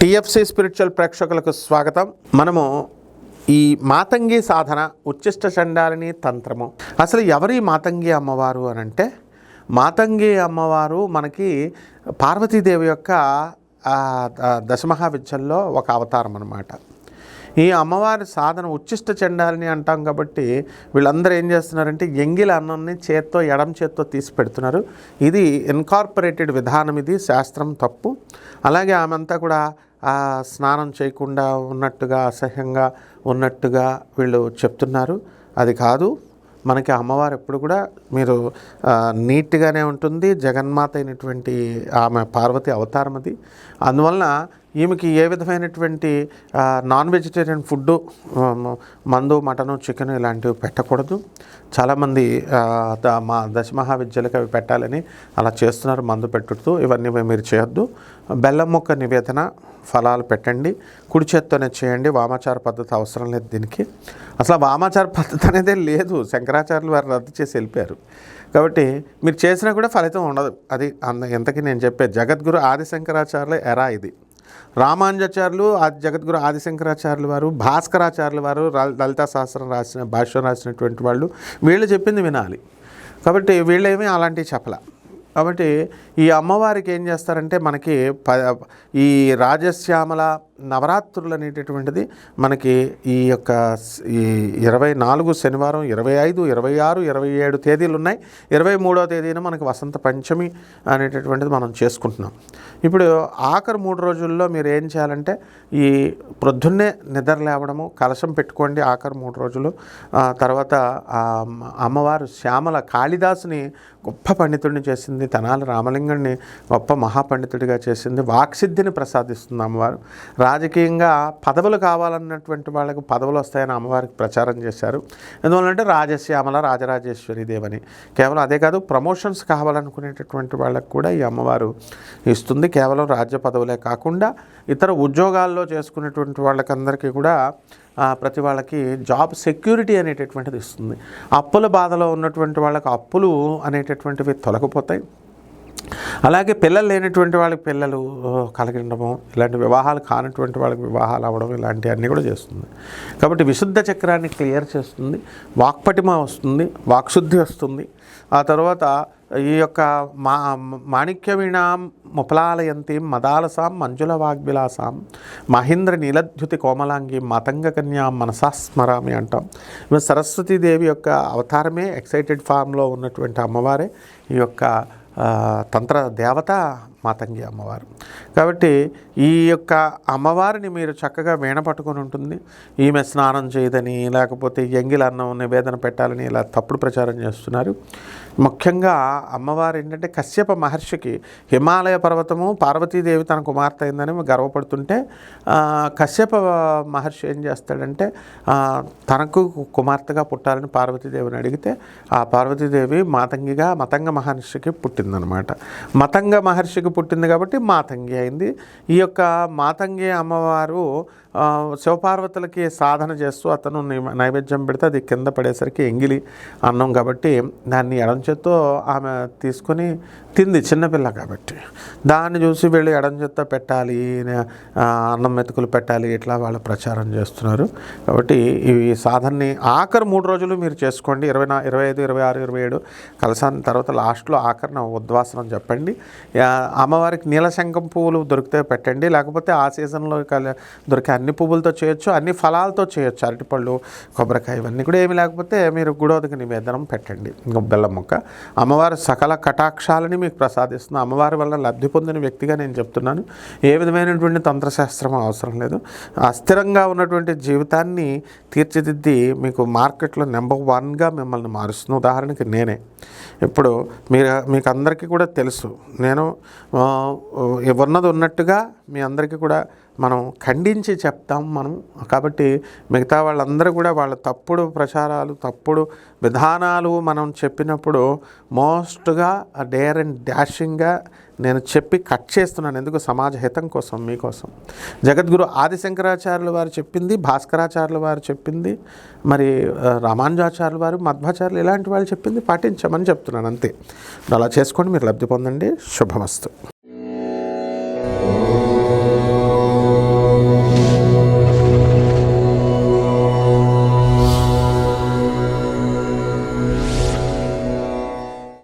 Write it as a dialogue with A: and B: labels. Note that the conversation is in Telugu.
A: టిఎఫ్సి స్పిరిచువల్ ప్రేక్షకులకు స్వాగతం. మనము ఈ మాతంగి సాధన ఉచ్చిష్ట చండాలని తంత్రము. అసలు ఎవరి మాతంగి అమ్మవారు అని అంటే మాతంగి అమ్మవారు మనకి పార్వతీదేవి యొక్క దశమహా విద్యల్లో ఒక అవతారం అనమాట ఈ అమ్మవారి సాధన ఉచ్చిష్ట చెండాలని అంటాం కాబట్టి వీళ్ళందరూ ఏం చేస్తున్నారంటే ఎంగిల అన్నంని చేత్తో ఎడం చేత్తో తీసి పెడుతున్నారు. ఇది ఇన్కార్పొరేటెడ్ విధానం ఇది శాస్త్రం తప్పు. అలాగే ఆమె అంతా కూడా స్నానం చేయకుండా ఉన్నట్టుగా అసహ్యంగా ఉన్నట్టుగా వీళ్ళు చెప్తున్నారు. అది కాదు మనకి అమ్మవారు ఎప్పుడు కూడా మీరు నీట్గానే ఉంటుంది. జగన్మాత అయినటువంటి ఆమె పార్వతి అవతారం అది అందువలన ఈమెకి ఏ విధమైనటువంటి నాన్ వెజిటేరియన్ ఫుడ్ మందు మటను చికెన్ ఇలాంటివి పెట్టకూడదు. చాలామంది మా ద- మా అవి పెట్టాలని అలా చేస్తున్నారు మందు పెట్టుతూ ఇవన్నీ మీరు చేయొద్దు. బెల్లం మొక్క నివేదన ఫలాలు పెట్టండి. కుడి చేత్తోనే చేయండి. వామాచార పద్ధతి అవసరం లేదు దీనికి. అసలు వామాచార పద్ధతి అనేదే లేదు. శంకరాచార్యులు వారు రద్దు చేసి వెళ్ళిపోయారు. కాబట్టి మీరు చేసినా కూడా ఫలితం ఉండదు. అది అంత ఎంతకీ నేను చెప్పే జగద్గురు ఆది శంకరాచార్యుల ఎరా ఇది. రామానుజాచార్యులు ఆది జగద్గురు ఆదిశంకరాచార్యులు వారు భాస్కరాచార్యులు వారు లలిత లలితా సహస్రం రాసిన భాష్యం రాసినటువంటి వాళ్ళు వీళ్ళు చెప్పింది వినాలి. కాబట్టి వీళ్ళేమీ అలాంటివి చెప్పలే. కాబట్టి ఈ అమ్మవారికి ఏం చేస్తారంటే మనకి ప ఈ రాజశ్యామల నవరాత్రులు అనేటటువంటిది మనకి ఈ యొక్క ఈ ఇరవై నాలుగు శనివారం ఇరవై ఐదు ఇరవై ఆరు ఇరవై ఏడు తేదీలు ఉన్నాయి ఇరవై మూడో తేదీన మనకి వసంత పంచమి అనేటటువంటిది మనం చేసుకుంటున్నాం. ఇప్పుడు ఆఖరి మూడు రోజుల్లో మీరు ఏం చేయాలంటే ఈ ప్రొద్దున్నే నిద్ర లేవడము కలశం పెట్టుకోండి ఆఖరి మూడు రోజులు. తర్వాత అమ్మవారు శ్యామల కాళిదాసుని గొప్ప పండితుడిని చేసింది తెనాలి రామలింగుడిని గొప్ప మహాపండితుడిగా చేసింది వాక్సిద్ధిని ప్రసాదిస్తుంది అమ్మవారు. రాజకీయంగా పదవులు కావాలన్నటువంటి వాళ్ళకు పదవులు వస్తాయని అమ్మవారికి ప్రచారం చేశారు. ఎందువల్లంటే రాజశ్యామల రాజరాజేశ్వరి దేవని కేవలం అదే కాదు ప్రమోషన్స్ కావాలనుకునేటటువంటి వాళ్ళకు కూడా ఈ అమ్మవారు ఇస్తుంది. కేవలం రాజ్య పదవులే కాకుండా ఇతర ఉద్యోగాల్లో చేసుకునేటువంటి వాళ్ళకందరికీ కూడా ప్రతి వాళ్ళకి జాబ్ సెక్యూరిటీ అనేటటువంటిది ఇస్తుంది. అప్పుల బాధలో ఉన్నటువంటి వాళ్ళకి అప్పులు అనేటటువంటివి తొలగిపోతాయి. అలాగే పిల్లలు లేనటువంటి వాళ్ళకి పిల్లలు కలగడము ఇలాంటి వివాహాలు కానటువంటి వాళ్ళకి వివాహాలు అవ్వడం ఇలాంటివన్నీ కూడా చేస్తుంది. కాబట్టి విశుద్ధ చక్రాన్ని క్లియర్ చేస్తుంది వాక్పటిమ వస్తుంది వాక్శుద్ధి వస్తుంది. ఆ తర్వాత ఈ యొక్క మా మాణిక్య వీణాం ముపలాలయంతి మదాలసాం మంజుల వాగ్విలాసాం మహేంద్ర నీలద్యుతి కోమలాంగి మతంగ కన్యాం మనసాస్మరామి అంటాం. సరస్వతీదేవి యొక్క అవతారమే ఎక్సైటెడ్ ఫామ్లో ఉన్నటువంటి అమ్మవారే. ఈ యొక్క తంత్ర దేవత మాతంగి అమ్మవారు. కాబట్టి ఈ యొక్క అమ్మవారిని మీరు చక్కగా వీణ పట్టుకొని ఉంటుంది. ఈమె స్నానం చేయదని లేకపోతే ఎంగిల అన్నం నివేదన పెట్టాలని ఇలా తప్పుడు ప్రచారం చేస్తున్నారు. ముఖ్యంగా అమ్మవారు ఏంటంటే కశ్యప మహర్షికి హిమాలయ పర్వతము పార్వతీదేవి తన కుమార్తె అయిందని గర్వపడుతుంటే కశ్యప మహర్షి ఏం చేస్తాడంటే తనకు కుమార్తెగా పుట్టాలని పార్వతీదేవిని అడిగితే ఆ పార్వతీదేవి మాతంగిగా మతంగ మహర్షికి పుట్టిందనమాట. మతంగ మహర్షికి పుట్టింది కాబట్టి మాతంగి అయింది. ఈ యొక్క మాతంగి అమ్మవారు శివపార్వతులకి సాధన చేస్తూ అతను నైవేద్యం పెడితే అది కింద పడేసరికి ఎంగిలి అన్నం కాబట్టి దాన్ని ఎడం చేత్తో ఆమె తీసుకొని తింది చిన్నపిల్ల కాబట్టి. దాన్ని చూసి వీళ్ళు ఎడం చేత్తో పెట్టాలి అన్నం మెతుకులు పెట్టాలి ఇట్లా వాళ్ళు ప్రచారం చేస్తున్నారు. కాబట్టి ఈ సాధనని ఆఖరి మూడు రోజులు మీరు చేసుకోండి. ఇరవై నా ఇరవై ఐదు ఇరవై ఆరు ఇరవై ఏడు కలసాన్ని తర్వాత లాస్ట్లో ఆఖరిన ఉద్వాసనం చెప్పండి. అమ్మవారికి నీలశంఖం పువ్వులు దొరికితే పెట్టండి. లేకపోతే ఆ సీజన్లో దొరికే అన్ని పువ్వులతో చేయొచ్చు అన్ని ఫలాలతో చేయొచ్చు. అరటిపళ్ళు కొబ్బరికాయ ఇవన్నీ కూడా ఏమి లేకపోతే మీరు గుడోదకి నివేదనం పెట్టండి. బెల్లం మొక్క. అమ్మవారు సకల కటాక్షాలని మీకు ప్రసాదిస్తుంది. అమ్మవారి వల్ల లబ్ధి పొందిన వ్యక్తిగా నేను చెప్తున్నాను. ఏ విధమైనటువంటి తంత్రశాస్త్రం అవసరం లేదు. అస్థిరంగా ఉన్నటువంటి జీవితాన్ని తీర్చిదిద్ది మీకు మార్కెట్లో నెంబర్ వన్గా మిమ్మల్ని మారుస్తుంది. ఉదాహరణకి నేనే. ఇప్పుడు మీరు మీకు అందరికీ కూడా తెలుసు. నేను ఆ, ఉన్నది ఉన్నట్టుగా మీ అందరికీ కూడా మనం ఖండించి చెప్తాం మనం. కాబట్టి మిగతా వాళ్ళందరూ కూడా వాళ్ళ తప్పుడు ప్రచారాలు తప్పుడు విధానాలు మనం చెప్పినప్పుడు మోస్ట్గా డేర్ అండ్ డాషింగ్గా నేను చెప్పి కట్ చేస్తున్నాను ఎందుకు సమాజ హితం కోసం మీకోసం జగద్గురు ఆదిశంకరాచార్యుల వారు చెప్పింది భాస్కరాచార్యుల వారు చెప్పింది మరి రామానుజాచార్యుల వారు మధ్వాచార్యులు ఇలాంటి వాళ్ళు చెప్పింది పాటించమని చెప్తున్నాను అంతే. అలా చేసుకోండి మీరు లబ్ధి పొందండి. శుభమస్తు.